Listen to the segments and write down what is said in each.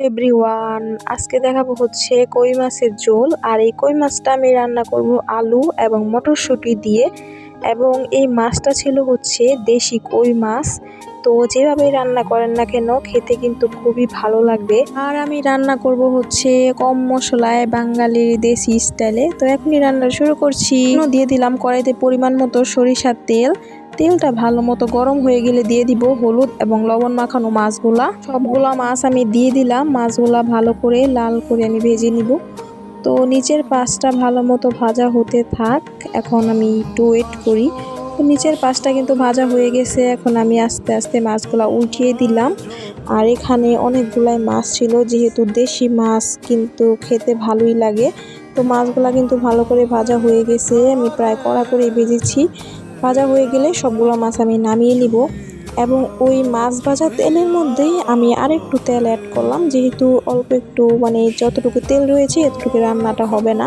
Everyone আজকে দেখাবো হচ্ছে কই মাছের ঝোল। আর এই কই মাছটা আমি রান্না করব আলু এবং মটরশুঁটি দিয়ে। এবং এই মাছটা ছিল হচ্ছে দেশি কই মাছ। তো যেভাবে রান্না করেন না কেন, খেতে কিন্তু খুবই ভালো লাগবে। আর আমি রান্না করব হচ্ছে কম মশলায় বাঙালির দেশি স্টাইলে তো এখনই রান্না শুরু করছি। দিয়ে দিলাম কড়াইতে পরিমাণ মতো সরিষার তেল। তেলটা ভালো মতো গরম হয়ে গেলে দিয়ে দিব হলুদ এবং লবণ মাখানো মাছগুলা। সবগুলা মাছ আমি দিয়ে দিলাম, মাছগুলা ভালো করে লাল করে আমি ভেজে নিব। তো নিচের পাশটা ভালো মতো ভাজা হতে থাক, এখন আমি একটু ওয়েট করি। তো নিচের পাশটা কিন্তু ভাজা হয়ে গেছে, এখন আমি আস্তে আস্তে মাছগুলা উঠিয়ে দিলাম। আর এখানে অনেকগুলাই মাছ ছিল, যেহেতু দেশি মাছ কিন্তু খেতে ভালোই লাগে। তো মাছগুলা কিন্তু ভালো করে ভাজা হয়ে গেছে, আমি প্রায় কড়া করে ভেজেছি। ভাজা হয়ে গেলে সবগুলো মাছ আমি নামিয়ে নিব এবং ওই মাছ ভাজা তেলের মধ্যেই আমি আরেকটু তেল অ্যাড করলাম। যেহেতু অল্প একটু মানে যতটুকু তেল রয়েছে, এতটুকু রান্নাটা হবে না।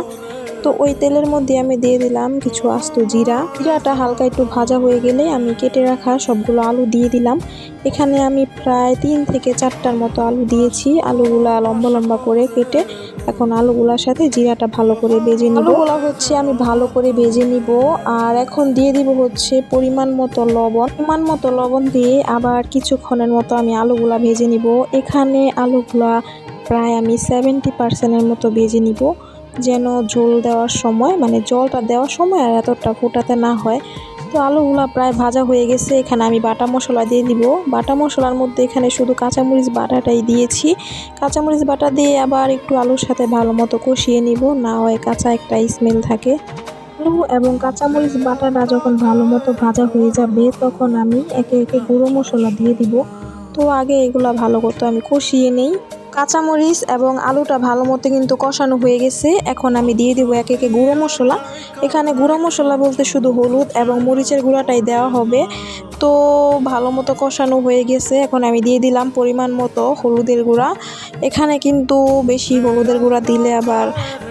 তো ওই তেলের মধ্যে আমি দিয়ে দিলাম কিছু আস্ত জিরা। জিরাটা হালকা একটু ভাজা হয়ে গেলে আমি কেটে রাখা সবগুলো আলু দিয়ে দিলাম। এখানে আমি প্রায় তিন থেকে চারটার মতো আলু দিয়েছি। আলুগুলা লম্বা লম্বা করে কেটে এখন আলুগুলার সাথে জিরাটা ভালো করে ভেজে নিব। আলুগুলা হচ্ছে আমি ভালো করে ভেজে নিব। আর এখন দিয়ে দিব হচ্ছে পরিমাণ মতো লবণ। পরিমাণ মতো লবণ দিয়ে আবার কিছুক্ষণের মতো আমি আলুগুলা ভেজে নিব। এখানে আলুগুলা প্রায় আমি সেভেন্টি পার্সেন্টের মতো ভেজে নিব। যেন ঝোল দেওয়ার সময় মানে জলটা দেওয়ার সময় আর এতটা ফোটাতে না হয়। তো আলুগুলা প্রায় ভাজা হয়ে গেছে, এখানে আমি বাটা মশলা দিয়ে দিব। বাটা মশলার মধ্যে এখানে শুধু কাঁচামরিচ বাটাটাই দিয়েছি। কাঁচামরিচ বাটা দিয়ে আবার একটু আলুর সাথে ভালো মতো কষিয়ে নিব, না হয় কাঁচা একটা স্মেল থাকে। আলু এবং কাঁচামরিচ বাটাটা যখন ভালো মতো ভাজা হয়ে যাবে, তখন আমি একে একে গুঁড়ো মশলা দিয়ে দিব। তো আগে এগুলা ভালো করতে আমি কষিয়ে নেই। কাঁচামরিচ এবং আলুটা ভালো মতো কিন্তু কষানো হয়ে গেছে। এখন আমি দিয়ে দিব এক একে গুঁড়ো মশলা। এখানে গুঁড়ো মশলা বলতে শুধু হলুদ এবং মরিচের গুঁড়াটাই দেওয়া হবে। তো ভালো মতো কষানো হয়ে গেছে। এখন আমি দিয়ে দিলাম পরিমাণ মতো হলুদের গুঁড়া। এখানে কিন্তু বেশি হলুদের গুঁড়া দিলে আবার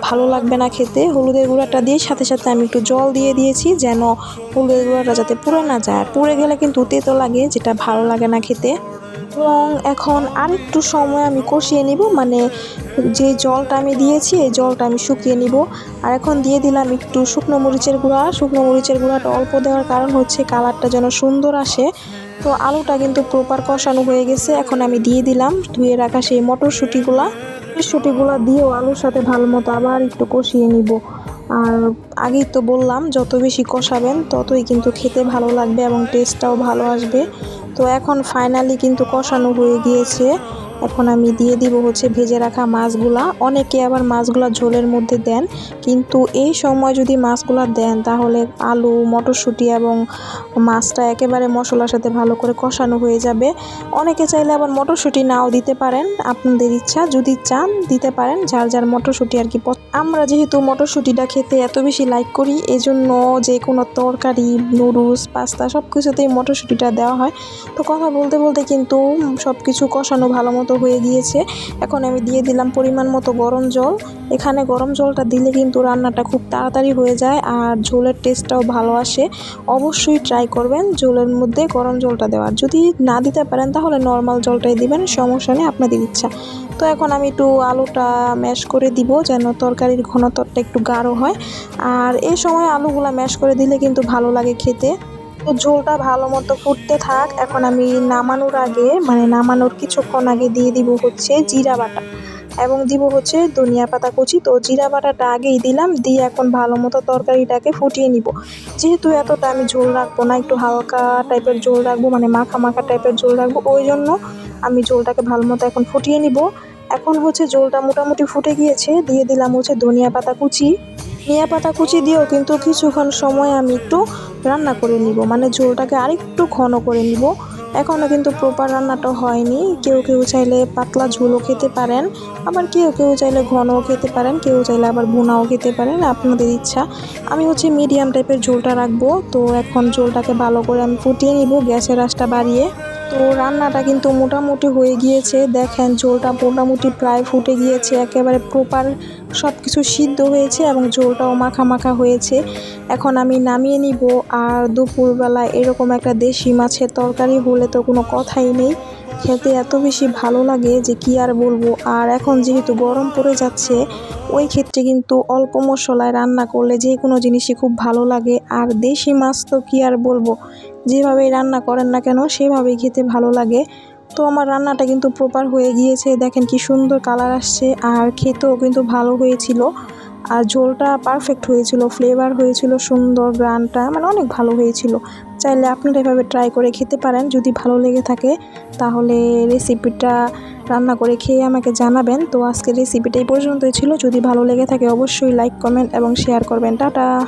ভালো লাগবে না খেতে। হলুদের গুঁড়াটা দিয়ে সাথে সাথে আমি একটু জল দিয়ে দিয়েছি যেন হলুদের গুঁড়াটা যাতে পুড়ে না যায়। পুড়ে গেলে কিন্তু তেতো লাগে, যেটা ভালো লাগে না খেতে। এবং এখন আরেকটু সময় আমি কষিয়ে নিব মানে যে জলটা আমি দিয়েছি, এই জলটা আমি শুকিয়ে নিব। আর এখন দিয়ে দিলাম একটু শুকনো মরিচের গুঁড়া। শুকনো মরিচের গুঁড়াটা অল্প দেওয়ার কারণ হচ্ছে কালারটা যেন সুন্দর আসে। তো আলুটা কিন্তু প্রপার কষানো হয়ে গেছে, এখন আমি দিয়ে দিলাম ধুয়ে রাখা সেই মটরশুঁটিগুলা। মটরশুঁটিগুলা দিয়েও আলুর সাথে ভালো মতো আবার একটু কষিয়ে নিব। আর আগেই তো বললাম, যত বেশি কষাবেন ততই কিন্তু খেতে ভালো লাগবে এবং টেস্টটাও ভালো আসবে। তো এখন ফাইনালি কিন্তু কষানো হয়ে গিয়েছে। এখন আমি দিয়ে দিব হচ্ছে ভেজে রাখা মাছগুলা। অনেকে আবার মাছগুলা ঝোলের মধ্যে দেন, কিন্তু এই সময় যদি মাছগুলা দেন, তাহলে আলু, মটরশুঁটি এবং মাছটা একেবারে মশলার সাথে ভালো করে কষানো হয়ে যাবে। অনেকে চাইলে আবার মটরশুঁটি নাও দিতে পারেন, আপনাদের ইচ্ছা। যদি চান, দিতে পারেন। যার যার মটরশুঁটি আর কি আমরা যেহেতু মটরশুঁটিটা খেতে এত বেশি লাইক করি, এজন্য যে কোনো তরকারি নুডলস পাস্তা সব কিছুতেই মটরশুঁটিটা দেওয়া হয়। তো কথা বলতে বলতে কিন্তু সব কিছু কষানো ভালো মতো হয়ে গিয়েছে। এখন আমি দিয়ে দিলাম পরিমাণ মতো গরম জল। এখানে গরম জলটা দিলে কিন্তু রান্নাটা খুব তাড়াতাড়ি হয়ে যায় আর ঝোলের টেস্টটাও ভালো আসে। অবশ্যই ট্রাই করবেন ঝোলের মধ্যে গরম জলটা দেওয়ার। যদি না দিতে পারেন তাহলে নর্মাল জলটাই দিবেন, সমস্যা নেই, আপনাদের ইচ্ছা। তো এখন আমি একটু আলুটা ম্যাশ করে দিব যেন তরকারির ঘনত্বটা একটু গাঢ় হয়। আর এই সময় আলুগুলা ম্যাশ করে দিলে কিন্তু ভালো লাগে খেতে। তো ঝোলটা ভালো মতো ফুটতে থাক। এখন আমি নামানোর আগে মানে নামানোর কিছুক্ষণ আগে দিয়ে দিব হচ্ছে জিরা বাটা। এবং দিব হচ্ছে ধনিয়া পাতা কুচি। তো জিরা বাটাটা আগেই দিলাম। দিয়ে এখন ভালো মতো তরকারিটাকে ফুটিয়ে নিব। যেহেতু এতটা আমি ঝোল রাখব না, একটু হালকা টাইপের ঝোল রাখব মানে মাখা মাখা টাইপের ঝোল রাখব, ওই জন্য আমি ঝোলটাকে ভালো মতো এখন ফুটিয়ে নিব। এখন হচ্ছে ঝোলটা মোটামুটি ফুটে গিয়েছে, দিয়ে দিলাম হচ্ছে ধনিয়া পাতা কুচি। ধনিয়া পাতা কুচি দিয়েও কিন্তু কিছুক্ষণ সময় আমি একটু রান্না করে নিব মানে ঝোলটাকে আরেকটু ঘন করে নিব। এখনও কিন্তু প্রপার রান্নাটা হয়নি, কেউ কেউ চাইলে পাতলা ঝোলও খেতে পারেন, আবার কেউ কেউ চাইলে ঘনও খেতে পারেন, কেউ চাইলে আবার বোনাও খেতে পারেন, আপনাদের ইচ্ছা। আমি হচ্ছে মিডিয়াম টাইপের ঝোলটা রাখব, তো এখন ঝোলটাকে ভালো করে আমি ফুটিয়ে নিব, গ্যাসের আঁচটা বাড়িয়ে। তো রান্নাটা কিন্তু মোটামুটি হয়ে গিয়েছে। দেখেন, ঝোলটা মোটামুটি প্রায় ফুটে গিয়েছে, একেবারে প্রপার সব কিছু সিদ্ধ হয়েছে এবং ঝোলটাও মাখা মাখা হয়েছে। এখন আমি নামিয়ে নিব, আর দুপুরবেলা এরকম একটা দেশি মাছের তরকারি হলে তো কোনো কথাই নেই। খেতে এত বেশি ভালো লাগে যে কি আর বলব? আর এখন যেহেতু গরম পড়ে যাচ্ছে, ওই ক্ষেত্রে কিন্তু অল্প মশলায় রান্না করলে যে কোনো জিনিসই খুব ভালো লাগে। আর দেশি মাছ তো কি আর বলব? যেভাবেই রান্না করেন না কেন, সেভাবেই খেতে ভালো লাগে। তো আমার রান্নাটা কিন্তু প্রপার হয়ে গিয়েছে। দেখেন কি সুন্দর কালার আসছে, আর খেতেও কিন্তু ভালো হয়েছিল। আর ঝোলটা পারফেক্ট হয়েছিল ফ্লেভার হয়েছিল, সুন্দর গ্রানটা মানে অনেক ভালো হয়েছিল। চাইলে আপনারা এভাবে ট্রাই করে খেতে পারেন, যদি ভালো লেগে থাকে, তাহলে রেসিপিটা রান্না করে খেয়ে আমাকে জানাবেন। তো আজকের রেসিপিটা এই পর্যন্তই ছিল। যদি ভালো লেগে থাকে, অবশ্যই লাইক কমেন্ট এবং শেয়ার করবেন। টাটা!